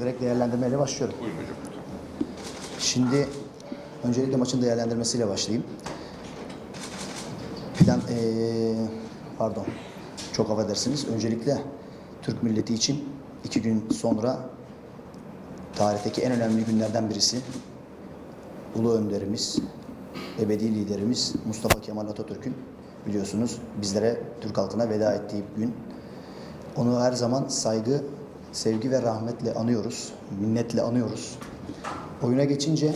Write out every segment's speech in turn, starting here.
direkt değerlendirmeyle başlıyorum. Buyurun hocam. Şimdi öncelikle maçın değerlendirmesiyle başlayayım. Plan, eee, pardon, çok affedersiniz. Öncelikle Türk milleti için iki gün sonra tarihteki en önemli günlerden birisi Ulu Önderimiz, ebedi liderimiz Mustafa Kemal Atatürk'ün biliyorsunuz bizlere, Türk halkına veda ettiği gün. Onu her zaman saygı, sevgi ve rahmetle anıyoruz, minnetle anıyoruz. Oyuna geçince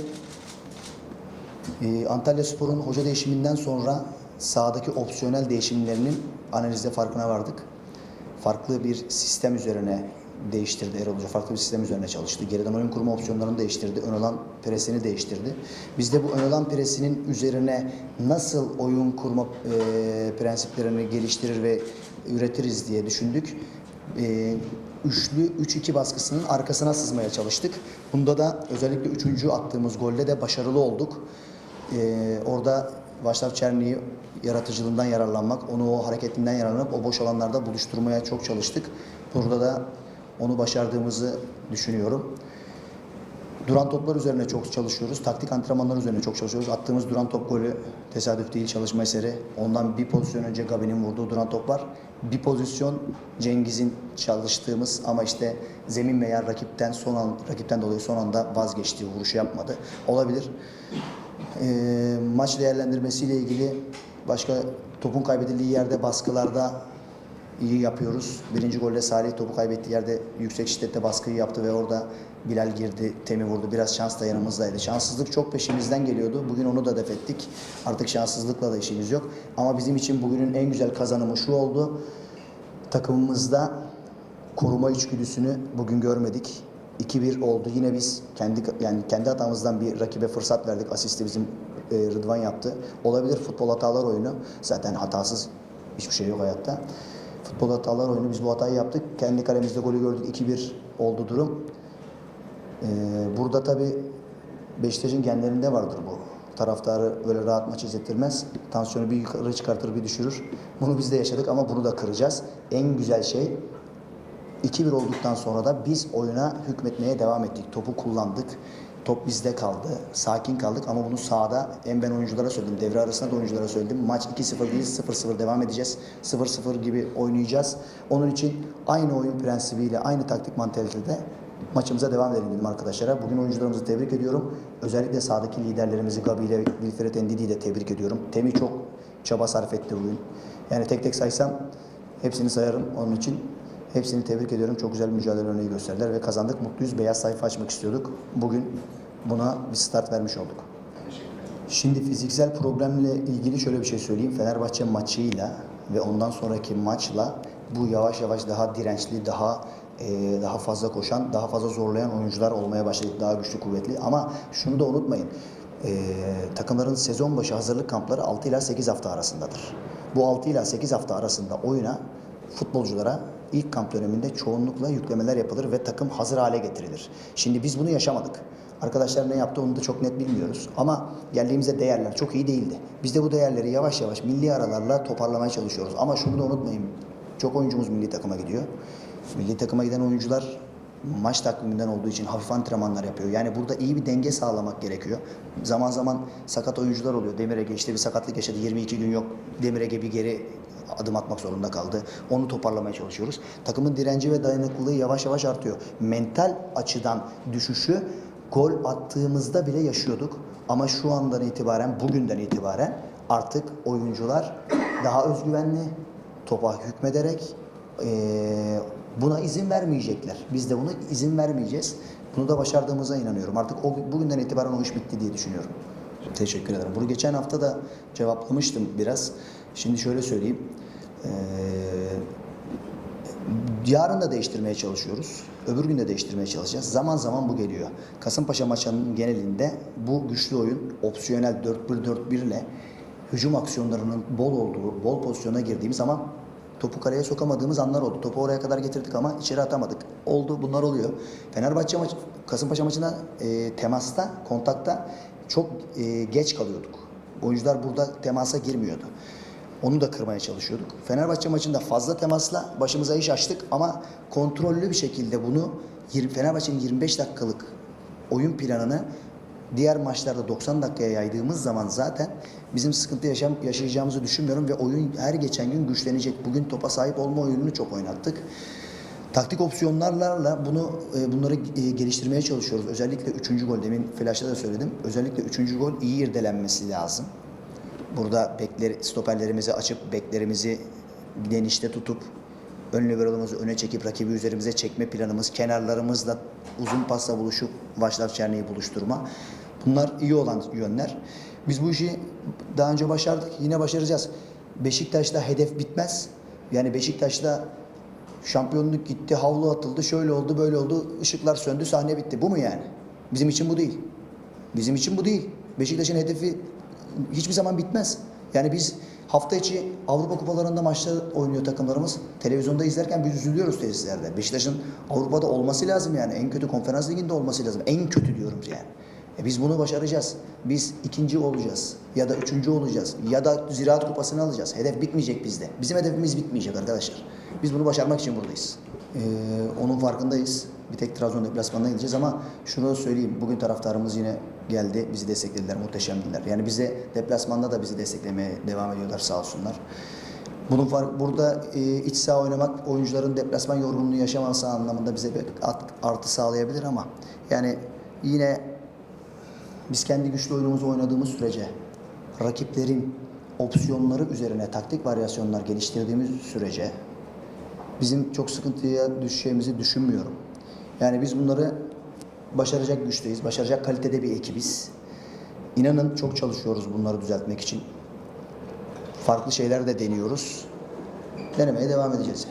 ee, Antalya Spor'un hoca değişiminden sonra sahadaki opsiyonel değişimlerinin analizde farkına vardık. Farklı bir sistem üzerine değiştirdi Erol Hoca. Farklı bir sistem üzerine çalıştı. Geriden oyun kurma opsiyonlarını değiştirdi. Ön alan presini değiştirdi. Biz de bu ön alan presinin üzerine nasıl oyun kurma e, prensiplerini geliştirir ve üretiriz diye düşündük. E, üçlü 3-2 baskısının arkasına sızmaya çalıştık. Bunda da özellikle üçüncü attığımız golde de başarılı olduk. Ee, orada Vaşlav Çerni'yi yaratıcılığından yararlanmak, onu o hareketinden yararlanıp o boş alanlarda buluşturmaya çok çalıştık. Burada da onu başardığımızı düşünüyorum. Duran toplar üzerine çok çalışıyoruz. Taktik antrenmanlar üzerine çok çalışıyoruz. Attığımız duran top golü tesadüf değil çalışma eseri. Ondan bir pozisyon önce Gabi'nin vurduğu duran top var. Bir pozisyon Cengiz'in çalıştığımız ama işte zemin veya rakipten son an, rakipten dolayı son anda vazgeçtiği vuruşu yapmadı. Olabilir. Ee, maç değerlendirmesiyle ilgili başka topun kaybedildiği yerde baskılarda iyi yapıyoruz. Birinci golde Salih topu kaybettiği yerde yüksek şiddette baskıyı yaptı ve orada Bilal girdi, Temi vurdu. Biraz şans da yanımızdaydı. Şanssızlık çok peşimizden geliyordu. Bugün onu da def ettik. Artık şanssızlıkla da işimiz yok. Ama bizim için bugünün en güzel kazanımı şu oldu. Takımımızda koruma içgüdüsünü bugün görmedik. 2-1 oldu. Yine biz kendi yani kendi hatamızdan bir rakibe fırsat verdik. Asisti bizim e, Rıdvan yaptı. Olabilir futbol hatalar oyunu. Zaten hatasız hiçbir şey yok hayatta. Futbol hatalar oyunu biz bu hatayı yaptık. Kendi kalemizde golü gördük. 2-1 oldu durum. Ee, burada tabi Beşiktaş'ın genlerinde vardır bu. Taraftarı böyle rahat maç izlettirmez. Tansiyonu bir yukarı çıkartır bir düşürür. Bunu biz de yaşadık ama bunu da kıracağız. En güzel şey 2-1 olduktan sonra da biz oyuna hükmetmeye devam ettik. Topu kullandık. Top bizde kaldı. Sakin kaldık ama bunu sahada hem ben oyunculara söyledim, devre arasında da oyunculara söyledim. Maç 2-0 değil 0-0 devam edeceğiz. 0-0 gibi oynayacağız. Onun için aynı oyun prensibiyle, aynı taktik mantalitede maçımıza devam edelim dedim arkadaşlara. Bugün oyuncularımızı tebrik ediyorum. Özellikle sahadaki liderlerimizi Gabi ile Wilfred Endidi'yi de tebrik ediyorum. Temi çok çaba sarf etti bugün. Yani tek tek saysam hepsini sayarım onun için. Hepsini tebrik ediyorum. Çok güzel mücadele örneği gösterdiler ve kazandık. Mutluyuz. Beyaz sayfa açmak istiyorduk. Bugün buna bir start vermiş olduk. Şimdi fiziksel problemle ilgili şöyle bir şey söyleyeyim. Fenerbahçe maçıyla ve ondan sonraki maçla bu yavaş yavaş daha dirençli, daha e, daha fazla koşan, daha fazla zorlayan oyuncular olmaya başladı. Daha güçlü, kuvvetli. Ama şunu da unutmayın. E, takımların sezon başı hazırlık kampları 6 ila 8 hafta arasındadır. Bu 6 ila 8 hafta arasında oyuna futbolculara ilk kamp döneminde çoğunlukla yüklemeler yapılır ve takım hazır hale getirilir. Şimdi biz bunu yaşamadık. Arkadaşlar ne yaptı onu da çok net bilmiyoruz. Ama geldiğimizde değerler çok iyi değildi. Biz de bu değerleri yavaş yavaş milli aralarla toparlamaya çalışıyoruz. Ama şunu da unutmayın. Çok oyuncumuz milli takıma gidiyor. Milli takıma giden oyuncular maç takviminden olduğu için hafif antrenmanlar yapıyor. Yani burada iyi bir denge sağlamak gerekiyor. Zaman zaman sakat oyuncular oluyor. Demir Ege işte bir sakatlık yaşadı 22 gün yok. Demir bir geri adım atmak zorunda kaldı. Onu toparlamaya çalışıyoruz. Takımın direnci ve dayanıklılığı yavaş yavaş artıyor. Mental açıdan düşüşü gol attığımızda bile yaşıyorduk. Ama şu andan itibaren, bugünden itibaren artık oyuncular daha özgüvenli, topa hükmederek eee, buna izin vermeyecekler. Biz de buna izin vermeyeceğiz. Bunu da başardığımıza inanıyorum. Artık o, bugünden itibaren o iş bitti diye düşünüyorum. Teşekkür ederim. Bunu geçen hafta da cevaplamıştım biraz. Şimdi şöyle söyleyeyim. Eee Yarın da değiştirmeye çalışıyoruz. Öbür gün de değiştirmeye çalışacağız. Zaman zaman bu geliyor. Kasımpaşa maçının genelinde bu güçlü oyun opsiyonel 4-1-4-1 ile hücum aksiyonlarının bol olduğu, bol pozisyona girdiğimiz ama topu kaleye sokamadığımız anlar oldu. Topu oraya kadar getirdik ama içeri atamadık. Oldu, bunlar oluyor. Fenerbahçe maçı, Kasımpaşa maçında e, temasta, kontakta çok e, geç kalıyorduk. Oyuncular burada temasa girmiyordu. Onu da kırmaya çalışıyorduk. Fenerbahçe maçında fazla temasla başımıza iş açtık ama kontrollü bir şekilde bunu Fenerbahçe'nin 25 dakikalık oyun planını diğer maçlarda 90 dakikaya yaydığımız zaman zaten bizim sıkıntı yaşam, yaşayacağımızı düşünmüyorum ve oyun her geçen gün güçlenecek. Bugün topa sahip olma oyununu çok oynattık. Taktik opsiyonlarla bunu e, bunları e, geliştirmeye çalışıyoruz. Özellikle 3. gol demin flash'ta da söyledim. Özellikle 3. gol iyi irdelenmesi lazım. Burada bekler, stoperlerimizi açıp beklerimizi genişte tutup ön libero'umuzu öne çekip rakibi üzerimize çekme planımız, kenarlarımızla uzun pasla buluşup Vaşlav Çerne'yi buluşturma. Bunlar iyi olan yönler. Biz bu işi daha önce başardık. Yine başaracağız. Beşiktaş'ta hedef bitmez. Yani Beşiktaş'ta şampiyonluk gitti, havlu atıldı, şöyle oldu, böyle oldu, ışıklar söndü, sahne bitti. Bu mu yani? Bizim için bu değil. Bizim için bu değil. Beşiktaş'ın hedefi hiçbir zaman bitmez. Yani biz hafta içi Avrupa kupalarında maçlar oynuyor takımlarımız. Televizyonda izlerken biz üzülüyoruz tesislerde. Beşiktaş'ın Avrupa'da olması lazım yani. En kötü konferans liginde olması lazım. En kötü diyorum yani. E biz bunu başaracağız. Biz ikinci olacağız. Ya da üçüncü olacağız. Ya da Ziraat Kupası'nı alacağız. Hedef bitmeyecek bizde. Bizim hedefimiz bitmeyecek arkadaşlar. Biz bunu başarmak için buradayız. Ee, onun farkındayız. Bir tek Trabzon deplasmanına gideceğiz ama şunu da söyleyeyim. Bugün taraftarımız yine geldi. Bizi desteklediler. Muhteşemdiler. Yani bize deplasmanda da bizi desteklemeye devam ediyorlar sağ olsunlar. Bunun fark, burada e, iç saha oynamak oyuncuların deplasman yorgunluğu yaşaması anlamında bize bir artı sağlayabilir ama yani yine biz kendi güçlü oyunumuzu oynadığımız sürece rakiplerin opsiyonları üzerine taktik varyasyonlar geliştirdiğimiz sürece bizim çok sıkıntıya düşeceğimizi düşünmüyorum. Yani biz bunları başaracak güçteyiz, başaracak kalitede bir ekibiz. İnanın çok çalışıyoruz bunları düzeltmek için. Farklı şeyler de deniyoruz. Denemeye devam edeceğiz.